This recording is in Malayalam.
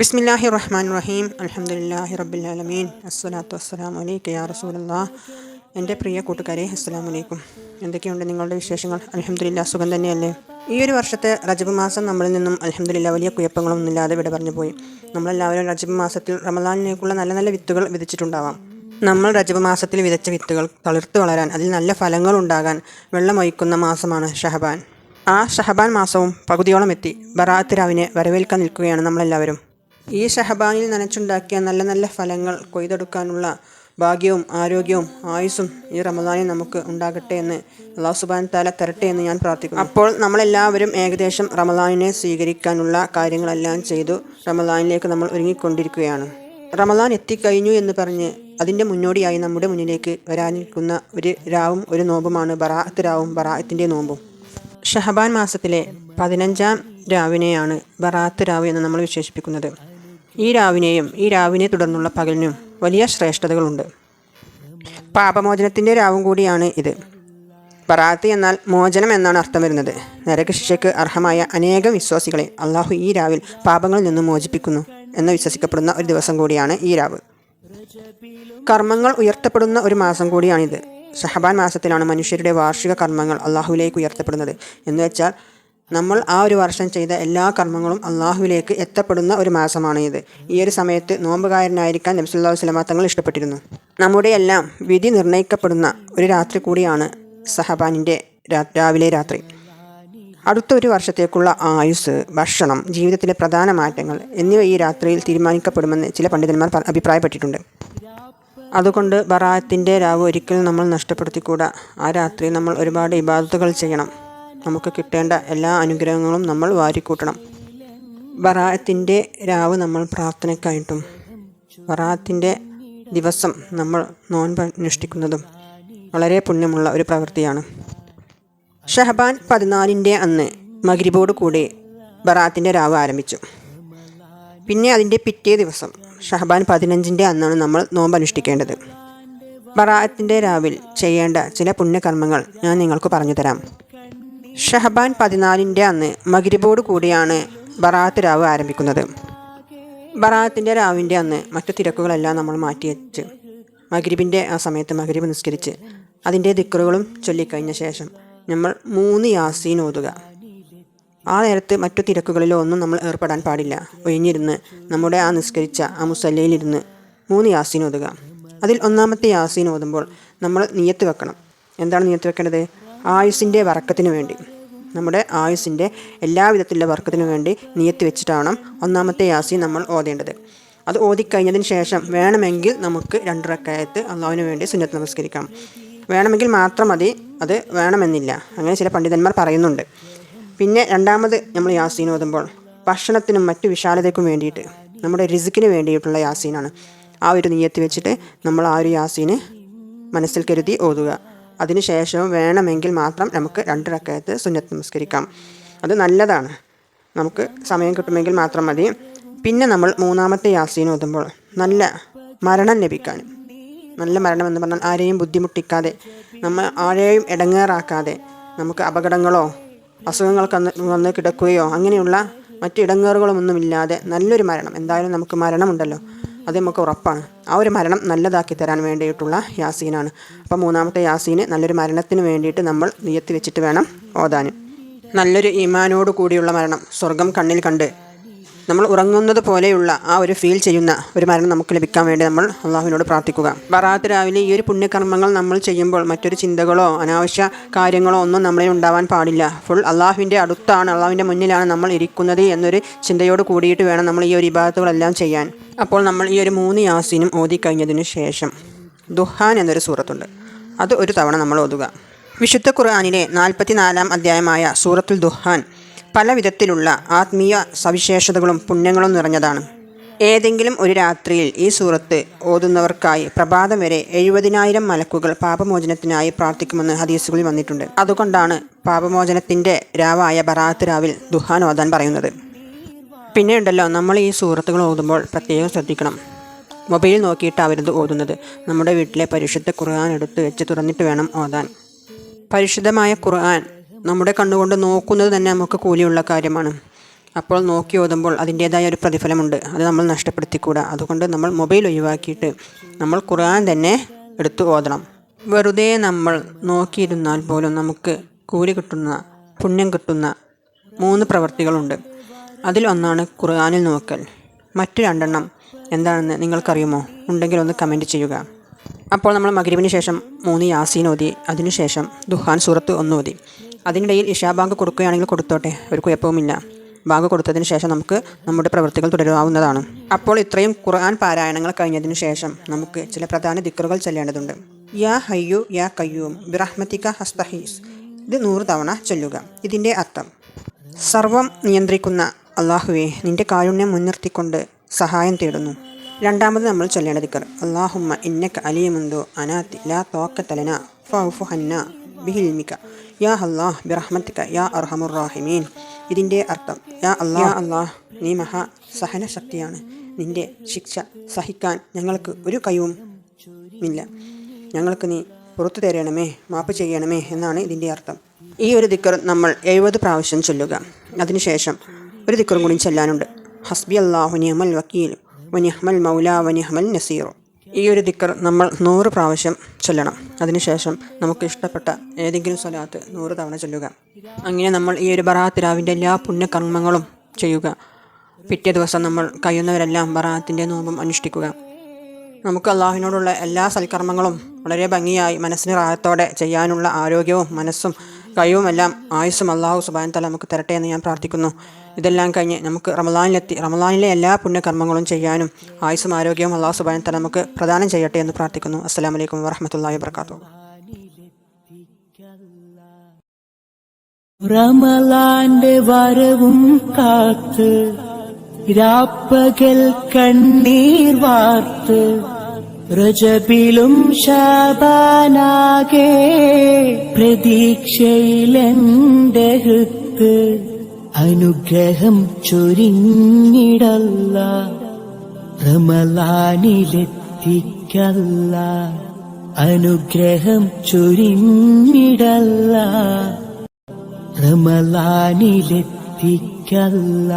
ബിസ്മില്ലാഹി റഹ്മാൻ റഹീം അലഹമുല്ലാഹി റബ്ബിലാലമീൻ അസ്സലാത്തു വസ്സലാം അലൈക്ക് യാ റസൂലല്ലാ. എന്റെ പ്രിയ കൂട്ടുകാരെ അസ്സലാം വലൈക്കും എന്തൊക്കെയുണ്ട് നിങ്ങളുടെ വിശേഷങ്ങൾ? അലഹമുല്ല സുഖം തന്നെയല്ലേ? ഈ ഒരു വർഷത്തെ റജബ് മാസം നമ്മളിൽ നിന്നും അലഹമുല്ല വലിയ കുഴപ്പങ്ങളൊന്നും ഇല്ലാതെ വിട പറഞ്ഞു പോയി. നമ്മളെല്ലാവരും റജബ് മാസത്തിൽ റമദാനിലേക്കുള്ള നല്ല നല്ല വിത്തുകൾ വിതച്ചിട്ടുണ്ടാവാം. നമ്മൾ റജബ് മാസത്തിൽ വിതച്ച വിത്തുകൾ തളിർത്ത് വളരാൻ അതിൽ നല്ല ഫലങ്ങൾ ഉണ്ടാകാൻ വെള്ളമൊഴിക്കുന്ന മാസമാണ് ഷഹബാൻ. ആ ഷഹബാൻ മാസവും പകുതിയോളം എത്തി. ബറാത്ത് രാവിനെ വരവേൽക്കാൻ നിൽക്കുകയാണ് നമ്മളെല്ലാവരും. ഈ ഷഹബാനിൽ നനച്ചുണ്ടാക്കിയ നല്ല നല്ല ഫലങ്ങൾ കൊയ്തെടുക്കാനുള്ള ഭാഗ്യവും ആരോഗ്യവും ആയുസ്സും ഈ റമദാനിൽ നമുക്ക് ഉണ്ടാകട്ടെ എന്ന് അള്ളാഹു സുബാൻ താല തരട്ടെ എന്ന് ഞാൻ പ്രാർത്ഥിക്കുന്നു. അപ്പോൾ നമ്മളെല്ലാവരും ഏകദേശം റമദാനിനെ സ്വീകരിക്കാനുള്ള കാര്യങ്ങളെല്ലാം ചെയ്തു റമദാനിലേക്ക് നമ്മൾ ഒരുങ്ങിക്കൊണ്ടിരിക്കുകയാണ്. റമദാൻ എത്തിക്കഴിഞ്ഞു എന്ന് പറഞ്ഞ് അതിന്റെ മുന്നോടിയായി നമ്മുടെ മുന്നിലേക്ക് വരാനിരിക്കുന്ന ഒരു രാവും ഒരു നോമ്പുമാണ് ബറാഅത്ത് രാവും ബറാഅത്തിന്റെ നോമ്പും. ഷഹബാൻ മാസത്തിലെ പതിനഞ്ചാം രാവിനെയാണ് ബറാത്ത് രാവ് എന്ന് നമ്മൾ വിശേഷിപ്പിക്കുന്നത്. ഈ രാവിനെയും ഈ രാവിനെ തുടർന്നുള്ള പകലിനും വലിയ ശ്രേഷ്ഠതകളുണ്ട്. പാപമോചനത്തിന്റെ രാവും കൂടിയാണ് ഇത്. ബറാത്ത് എന്നാൽ മോചനം എന്നാണ് അർത്ഥം വരുന്നത്. നരക ശിക്ഷയ്ക്ക് അർഹമായ അനേകം വിശ്വാസികളെ അള്ളാഹു ഈ രാവിൽ പാപങ്ങളിൽ നിന്നും മോചിപ്പിക്കുന്നു എന്ന് വിശ്വസിക്കപ്പെടുന്ന ഒരു ദിവസം കൂടിയാണ് ഈ രാവ്. കർമ്മങ്ങൾ ഉയർത്തപ്പെടുന്ന ഒരു മാസം കൂടിയാണിത്. സഹബാൻ മാസത്തിലാണ് മനുഷ്യരുടെ വാർഷിക കർമ്മങ്ങൾ അള്ളാഹുവിലേക്ക് ഉയർത്തപ്പെടുന്നത്. എന്ന് വെച്ചാൽ നമ്മൾ ആ ഒരു വർഷം ചെയ്ത എല്ലാ കർമ്മങ്ങളും അള്ളാഹുവിലേക്ക് എത്തപ്പെടുന്ന ഒരു മാസമാണ് ഇത്. ഈ ഒരു സമയത്ത് നോമ്പുകാരനായിരിക്കാൻ നബ്സുല്ലാ വസ്ലമ തങ്ങൾ ഇഷ്ടപ്പെട്ടിരുന്നു. നമ്മുടെ എല്ലാം വിധി നിർണയിക്കപ്പെടുന്ന ഒരു രാത്രി കൂടിയാണ് സഹബാനിന്റെ രാവിലെ രാത്രി. അടുത്ത ഒരു വർഷത്തേക്കുള്ള ആയുസ് ഭക്ഷണം ജീവിതത്തിലെ പ്രധാന മാറ്റങ്ങൾ എന്നിവ ഈ രാത്രിയിൽ തീരുമാനിക്കപ്പെടുമെന്ന് ചില പണ്ഡിതന്മാർ അഭിപ്രായപ്പെട്ടിട്ടുണ്ട്. അതുകൊണ്ട് ബറാത്തിന്റെ രാവ് ഒരിക്കലും നമ്മൾ നഷ്ടപ്പെടുത്തിക്കൂടാ. ആ രാത്രി നമ്മൾ ഒരുപാട് ഇബാദത്തുകൾ ചെയ്യണം. നമുക്ക് കിട്ടേണ്ട എല്ലാ അനുഗ്രഹങ്ങളും നമ്മൾ വാരിക്കൂട്ടണം. വറാത്തിന്റെ രാവ് നമ്മൾ പ്രാർത്ഥനയ്ക്കായിട്ടും വറാത്തിന്റെ ദിവസം നമ്മൾ നോൻപ് അനുഷ്ഠിക്കുന്നതും വളരെ പുണ്യമുള്ള ഒരു പ്രവൃത്തിയാണ്. ഷഹബാൻ പതിനാലിന്റെ അന്ന് മഗ്രിബോട് കൂടി ബറാത്തിന്റെ രാവ് ആരംഭിച്ചു. പിന്നെ അതിന്റെ പിറ്റേ ദിവസം ഷഹബാൻ പതിനഞ്ചിന്റെ അന്നാണ് നമ്മൾ നോമ്പ് അനുഷ്ഠിക്കേണ്ടത്. ബറാത്തിന്റെ രാവിൽ ചെയ്യേണ്ട ചില പുണ്യകർമ്മങ്ങൾ ഞാൻ നിങ്ങൾക്ക് പറഞ്ഞു തരാം. ഷഹബാൻ പതിനാലിന്റെ അന്ന് മകിരിബോട് കൂടിയാണ് ബറാത്ത് രാവ് ആരംഭിക്കുന്നത്. ബറാത്തിന്റെ രാവിന്റെ അന്ന് മറ്റു തിരക്കുകളെല്ലാം നമ്മൾ മാറ്റി വെച്ച് മകിരിബിന്റെ ആ സമയത്ത് മകിരിബ് നിസ്കരിച്ച് അതിന്റെ ദിക്കറുകളും ചൊല്ലിക്കഴിഞ്ഞ ശേഷം നമ്മൾ മൂന്ന് യാസീൻ ഓതുക. ആ നേരത്ത് മറ്റു തിരക്കുകളിലോ ഒന്നും നമ്മൾ ഏർപ്പെടാൻ പാടില്ല. ഒഴിഞ്ഞിരുന്ന് നമ്മുടെ ആ നിസ്കരിച്ച ആ മുസല്ലയിലിരുന്ന് മൂന്ന് യാസീൻ ഓതുക. അതിൽ ഒന്നാമത്തെ യാസീൻ ഓതുമ്പോൾ നമ്മൾ നിയത്ത് വെക്കണം. എന്താണ് നിയത്ത് വെക്കേണ്ടത്? ആയുസിന്റെ വറക്കത്തിന് വേണ്ടി. നമ്മുടെ ആയുസിന്റെ എല്ലാവിധത്തിലുള്ള വർക്കത്തിനു വേണ്ടി നിയത്തി വെച്ചിട്ടാവണം ഒന്നാമത്തെ യാസി നമ്മൾ ഓതേണ്ടത്. അത് ഓതിക്കഴിഞ്ഞതിന് ശേഷം വേണമെങ്കിൽ നമുക്ക് രണ്ടരക്കായത്ത് അള്ളാഹുവിന് വേണ്ടി സുന്നത്ത് നമസ്കരിക്കാം. വേണമെങ്കിൽ മാത്രം മതി അത് വേണമെന്നില്ല. അങ്ങനെ ചില പണ്ഡിതന്മാർ പറയുന്നുണ്ട്. പിന്നെ രണ്ടാമത് നമ്മൾ യാസീൻ ഓതുമ്പോൾ ഭക്ഷണത്തിനും മറ്റു വിശാലതയ്ക്കും വേണ്ടിയിട്ട് നമ്മുടെ റിസിക്കിന് വേണ്ടിയിട്ടുള്ള യാസീനാണ്. ആ ഒരു നീയത്ത് വെച്ചിട്ട് നമ്മൾ ആ ഒരു യാസീന് മനസ്സിൽ കരുതി ഓതുക. അതിനുശേഷവും വേണമെങ്കിൽ മാത്രം നമുക്ക് രണ്ട് റക്കയത്ത് സുന്നത്ത് നമസ്കരിക്കാം. അത് നല്ലതാണ്. നമുക്ക് സമയം കിട്ടുമെങ്കിൽ മാത്രം മതി. പിന്നെ നമ്മൾ മൂന്നാമത്തെ യാസീൻ ഓതുമ്പോൾ നല്ല മരണം ലഭിക്കാനും നല്ല മരണം എന്ന് പറഞ്ഞാൽ ആരെയും ബുദ്ധിമുട്ടിക്കാതെ നമ്മൾ ആരെയും ഇടങ്ങേറാക്കാതെ നമുക്ക് അപകടങ്ങളോ അസുഖങ്ങൾക്ക് വന്ന് കിടക്കുകയോ അങ്ങനെയുള്ള മറ്റു ഇടങ്ങേറുകളൊന്നുമില്ലാതെ നല്ലൊരു മരണം. എന്തായാലും നമുക്ക് മരണമുണ്ടല്ലോ. അത് നമുക്ക് ഉറപ്പാണ്. ആ ഒരു മരണം നല്ലതാക്കി തരാൻ വേണ്ടിയിട്ടുള്ള യാസീനാണ്. അപ്പോൾ മൂന്നാമത്തെ യാസീന് നല്ലൊരു മരണത്തിന് വേണ്ടിയിട്ട് നമ്മൾ നിയത്തി വെച്ചിട്ട് വേണം ഓതാൻ. നല്ലൊരു ഈമാനോട് കൂടിയുള്ള മരണം സ്വർഗം കണ്ണിൽ കണ്ട് ഉറങ്ങുന്നത് പോലെയുള്ള ആ ഒരു ഫീൽ ചെയ്യുന്ന ഒരു മരണം നമുക്ക് ലഭിക്കാൻ വേണ്ടി നമ്മൾ അള്ളാഹുവിനോട് പ്രാർത്ഥിക്കുക. ബറാത്ത് രാവിലെ ഈ ഒരു പുണ്യകർമ്മങ്ങൾ നമ്മൾ ചെയ്യുമ്പോൾ മറ്റൊരു ചിന്തകളോ അനാവശ്യ കാര്യങ്ങളോ ഒന്നും നമ്മളിൽ ഉണ്ടാവാൻ പാടില്ല. ഫുൾ അള്ളാഹുവിന്റെ അടുത്താണ് അള്ളാഹുവിന്റെ മുന്നിലാണ് നമ്മൾ ഇരിക്കുന്നത് എന്നൊരു ചിന്തയോട് കൂടിയിട്ട് വേണം നമ്മൾ ഈ ഒരു ഇബാദത്തുകളെല്ലാം ചെയ്യാൻ. അപ്പോൾ നമ്മൾ ഈ ഒരു മൂന്ന് യാസീനും ഓതി കഴിഞ്ഞതിനു ശേഷം ദുഹാൻ എന്നൊരു സൂറത്തുണ്ട്. അത് ഒരു തവണ നമ്മൾ ഓതുക. വിശുദ്ധ ഖുർആാനിലെ നാൽപ്പത്തിനാലാം അധ്യായമായ സൂറത്തുൽ ദുഹാൻ പല വിധത്തിലുള്ള ആത്മീയ സവിശേഷതകളും പുണ്യങ്ങളും നിറഞ്ഞതാണ്. ഏതെങ്കിലും ഒരു രാത്രിയിൽ ഈ സൂറത്ത് ഓതുന്നവർക്കായി പ്രഭാതം വരെ എഴുപതിനായിരം മലക്കുകൾ പാപമോചനത്തിനായി പ്രാർത്ഥിക്കുമെന്ന് ഹദീസുകളിൽ വന്നിട്ടുണ്ട്. അതുകൊണ്ടാണ് പാപമോചനത്തിന്റെ രാവായ ബറാത്ത് രാവിൽ ദുഹാൻ ഓതാൻ പറയുന്നത്. പിന്നെ ഉണ്ടല്ലോ നമ്മൾ ഈ സൂറത്തുകൾ ഓതുമ്പോൾ പ്രത്യേകം ശ്രദ്ധിക്കണം. മൊബൈൽ നോക്കിയിട്ടാവരുത് ഓതുന്നത്. നമ്മുടെ വീട്ടിലെ പരിശുദ്ധ ഖുർആൻ എടുത്ത് വെച്ച് തുറന്നിട്ട് വേണം ഓതാൻ. പരിശുദ്ധമായ ഖുർആൻ നമ്മുടെ കണ്ണുകൊണ്ട് നോക്കുന്നത് തന്നെ നമുക്ക് കൂലിയുള്ള കാര്യമാണ്. അപ്പോൾ നോക്കി ഓതുമ്പോൾ അതിന്റേതായ ഒരു പ്രതിഫലമുണ്ട്. അത് നമ്മൾ നഷ്ടപ്പെടുത്തിക്കൂടാ. അതുകൊണ്ട് നമ്മൾ മൊബൈൽ ഒഴിവാക്കിയിട്ട് നമ്മൾ ഖുർആൻ തന്നെ എടുത്തു ഓതണം. വെറുതെ നമ്മൾ നോക്കിയിരുന്നാൽ പോലും നമുക്ക് കൂലി കിട്ടുന്ന പുണ്യം കിട്ടുന്ന മൂന്ന് പ്രവർത്തികളുണ്ട്. അതിലൊന്നാണ് ഖുർആനിൽ നോക്കൽ. മറ്റു രണ്ടെണ്ണം എന്താണെന്ന് നിങ്ങൾക്കറിയുമോ? ഉണ്ടെങ്കിൽ ഒന്ന് കമന്റ് ചെയ്യുക. അപ്പോൾ നമ്മൾ മഗ്രിബിന് ശേഷം മൂന്ന് യാസീൻ ഓതി. അതിനുശേഷം ദുഹാൻ സൂറത്ത് ഒന്ന് ഓതി. അതിനിടയിൽ ഇഷാ ബാങ്ക് കൊടുക്കുകയാണെങ്കിൽ കൊടുത്തോട്ടെ ഒരു കുഴപ്പവുമില്ല. ബാങ്ക് കൊടുത്തതിന് ശേഷം നമുക്ക് നമ്മുടെ പ്രവൃത്തികൾ തുടരാവുന്നതാണ് അപ്പോൾ ഇത്രയും ഖുർആൻ പാരായണങ്ങൾ കഴിഞ്ഞതിന് ശേഷം നമുക്ക് ചില പ്രധാന ദിക്കറുകൾ ചെല്ലേണ്ടതുണ്ട്. യാ ഹയ്യു യാ കയ്യൂം ബിറഹ്മത്തിക ഹസ്തഹീസ്. ഇത് നൂറ് തവണ ചൊല്ലുക. ഇതിന്റെ അർത്ഥം സർവം നിയന്ത്രിക്കുന്ന അള്ളാഹുവെ നിന്റെ കാരുണ്യം മുൻനിർത്തിക്കൊണ്ട് സഹായം തേടുന്നു. രണ്ടാമത് നമ്മൾ ചൊല്ലേണ്ട ദിക്കർ അള്ളാഹുമ്മ ഇന്നക്ക അലിയമുന്തോ അനാത്തി ലാ തോക്കത്തലന ഫൗഫു ഹന്ന. ബിഹിൽമിക യാ അല്ലാഹ് ബിറഹ്മത്തിക യാ അർഹമുർ റാഹിമീൻ. ഇതിന്റെ അർത്ഥം യാ അല്ലാഹ് അല്ലാഹ്. നീ മഹാ സഹന ശക്തിയാണ് നിന്റെ ശിക്ഷ സഹിക്കാൻ ഞങ്ങൾക്ക് ഒരു കഴിവും ഇല്ല. ഞങ്ങൾക്ക് നീ പുറത്തു തരണമേ മാപ്പ് ചെയ്യണമേ എന്നാണ് ഇതിന്റെ അർത്ഥം. ഈ ഒരു ദിക്കർ നമ്മൾ എഴുപത് പ്രാവശ്യം ചൊല്ലുക. അതിനുശേഷം ഒരു ദിക്കറും കൂടി ചെല്ലാനുണ്ട്. ഹസ്ബി അള്ളാഹു നിഹമൽ വക്കീൽ വനിഹമൽ മൗല വനിഹമൽ നസീറു. ഈ ഒരു ദിക്കർ നമ്മൾ നൂറ് പ്രാവശ്യം ചൊല്ലണം. അതിനുശേഷം നമുക്ക് ഇഷ്ടപ്പെട്ട ഏതെങ്കിലും സ്വലാത്ത് നൂറ് തവണ ചൊല്ലുക. അങ്ങനെ നമ്മൾ ഈ ഒരു ബറാത്ത് രാവിന്റെ എല്ലാ പുണ്യകർമ്മങ്ങളും ചെയ്യുക. പിറ്റേ ദിവസം നമ്മൾ കഴിയുന്നവരെല്ലാം ബറാത്തിന്റെ നോമ്പും അനുഷ്ഠിക്കുക. നമുക്ക് അള്ളാഹുവിനോടുള്ള എല്ലാ സൽക്കർമ്മങ്ങളും വളരെ ഭംഗിയായി മനസ്സിന് റാഹത്തോടെ ചെയ്യാനുള്ള ആരോഗ്യവും മനസ്സും കഴിവുമെല്ലാം ആയുസ്സും അള്ളാഹു സുബാൻ തല നമുക്ക് തരട്ടെ എന്ന് ഞാൻ പ്രാർത്ഥിക്കുന്നു. ഇതെല്ലാം കഴിഞ്ഞ് നമുക്ക് റമലാനിലെത്തി റമലാനിലെ എല്ലാ പുണ്യകർമ്മങ്ങളും ചെയ്യാനും ആയുസ്സും ആരോഗ്യവും അള്ളാഹു സുബാൻ തല നമുക്ക് പ്രദാനം ചെയ്യട്ടെ എന്ന് പ്രാർത്ഥിക്കുന്നു. അസ്സാം വലൈക്കും വറഹമത്തല്ലാ വാത്തു റമലാന്റെ വരവും കാത്ത് രാപ്പകൽ കണ്ണീർ വാർത്ത് റജബിലും ശാപാനാകെ പ്രതീക്ഷയിലെന്റെ ഹൃത്ത് അനുഗ്രഹം ചൊരിഞ്ഞിടല്ല റമലാനിലെത്തിക്കല്ല. അനുഗ്രഹം ചൊരിഞ്ഞിടല്ല റമലാനിലെത്തിക്കല്ല.